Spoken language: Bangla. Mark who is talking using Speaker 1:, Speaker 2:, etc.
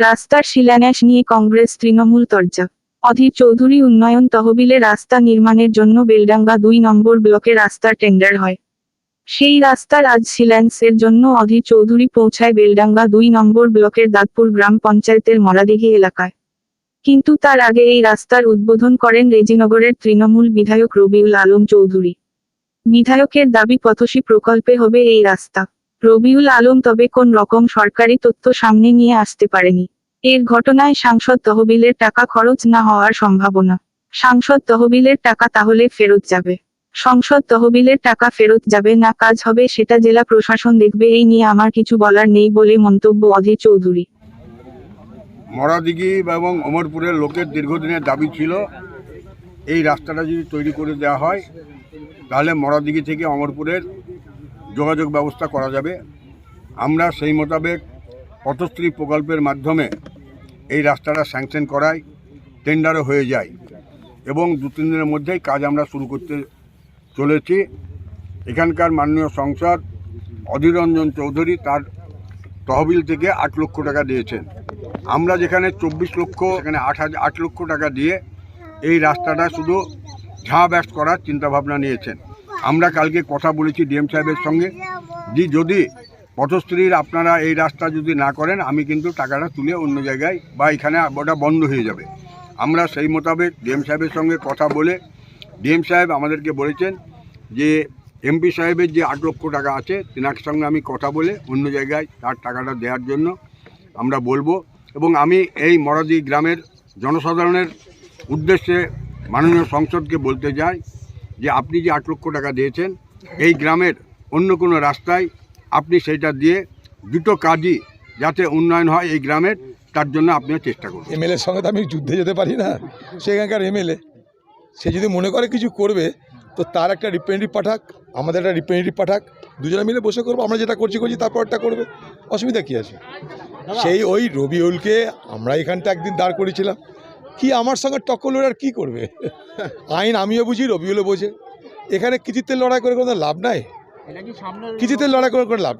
Speaker 1: রাস্তার শিলান্যাস নিয়ে কংগ্রেস তৃণমূল তরজা। অধীর চৌধুরী উন্নয়ন তহবিলে রাস্তা নির্মাণের জন্য বেলডাঙ্গা দুই নম্বর ব্লকে রাস্তার টেন্ডার হয়। সেই রাস্তার আজ শিলান্যাসের জন্য অধীর চৌধুরী পৌঁছায় বেলডাঙ্গা দুই নম্বর ব্লকের দাঁতপুর গ্রাম পঞ্চায়েতের মরাদিঘি এলাকায়। কিন্তু তার আগে এই রাস্তার উদ্বোধন করেন রেজিনগরের তৃণমূল বিধায়ক রবিউল আলম চৌধুরী। বিধায়কের দাবি পথসী প্রকল্পে হবে এই রাস্তা। রবিউল আলম তবে কোন রকম সরকারি তথ্য সামনে নিয়ে আসতে পারেনি। এর ঘটনায় সাংসদ তহবিলের টাকা খরচ না হওয়ার সম্ভাবনা। সাংসদ তহবিলের টাকা তাহলে ফেরত যাবে। সংসদ তহবিলের টাকা ফেরত যাবে না কাজ হবে সেটা জেলা প্রশাসন দেখবে, এই নিয়ে আমার কিছু বলার নেই বলে মন্তব্য অধীর চৌধুরী।
Speaker 2: মরাদিঘি এবং অমরপুরের লোকের দীর্ঘদিনের দাবি ছিল, এই রাস্তাটা যদি তৈরি করে দেওয়া হয়, তাহলে মরাদিঘি থেকে অমরপুরের যোগাযোগ ব্যবস্থা করা যাবে। আমরা সেই মোতাবেক পথশ্রী প্রকল্পের মাধ্যমে এই রাস্তাটা স্যাংশন করাই টেন্ডারও হয়ে যায় এবং দু, তিন দিনের মধ্যেই কাজ আমরা শুরু করতে চলেছি। এখানকার মাননীয় সংসদ অধীর রঞ্জন চৌধুরী তার তহবিল থেকে আট লক্ষ টাকা দিয়েছেন। আমরা যেখানে চব্বিশ লক্ষ, এখানে আট হাজার আট লক্ষ টাকা দিয়ে এই রাস্তাটা শুধু ঝাঁ ব্যাস করার চিন্তাভাবনা নিয়েছেন। আমরা কালকে কথা বলেছি ডিএম সাহেবের সঙ্গে যে যদি পথশ্রীর আপনারা এই রাস্তা যদি না করেন, আমি কিন্তু টাকাটা তুলে অন্য জায়গায় বা এখানে ওটা বন্ধ হয়ে যাবে। আমরা সেই মোতাবেক ডিএম সাহেবের সঙ্গে কথা বলে, ডিএম সাহেব আমাদেরকে বলেছেন যে এমপি সাহেবের যে আট লক্ষ টাকা আছে, তেনার সঙ্গে আমি কথা বলে অন্য জায়গায় তার টাকাটা দেওয়ার জন্য আমরা বলব। এবং আমি এই মরাদি গ্রামের জনসাধারণের উদ্দেশ্যে মাননীয় সংসদকে বলতে চাই যে আপনি যে আট লক্ষ টাকা দিয়েছেন এই গ্রামের অন্য কোনো রাস্তায় আপনি সেইটা দিয়ে দুটো কাজই যাতে উন্নয়ন হয় এই গ্রামের তার জন্য আপনিও চেষ্টা করুন।
Speaker 3: এমএলএর সঙ্গে তো আমি যুদ্ধে যেতে পারি না। সেখানকার এমএলএ সে যদি মনে করে কিছু করবে তো তার একটা রিপ্রেজেন্টেটিভ পাঠাক আমাদের একটা রিপ্রেজেন্টেটিভ পাঠাক দুজনে মিলে বসে করব আমরা যেটা করছি করছি তারপরটা করবে। অসুবিধা কী আছে? সেই ওই রবিউলকে আমরা এখানটা একদিন দাঁড় করেছিলাম কি আমার সঙ্গে টক্কর লড়ে আর কী করবে? আইন আমিও বুঝি রবিউলও বোঝে। এখানে কৃতিত্বের লড়াই করে কোনো লাভ নাই? কৃতিত্বের লড়াই করে কোনো লাভ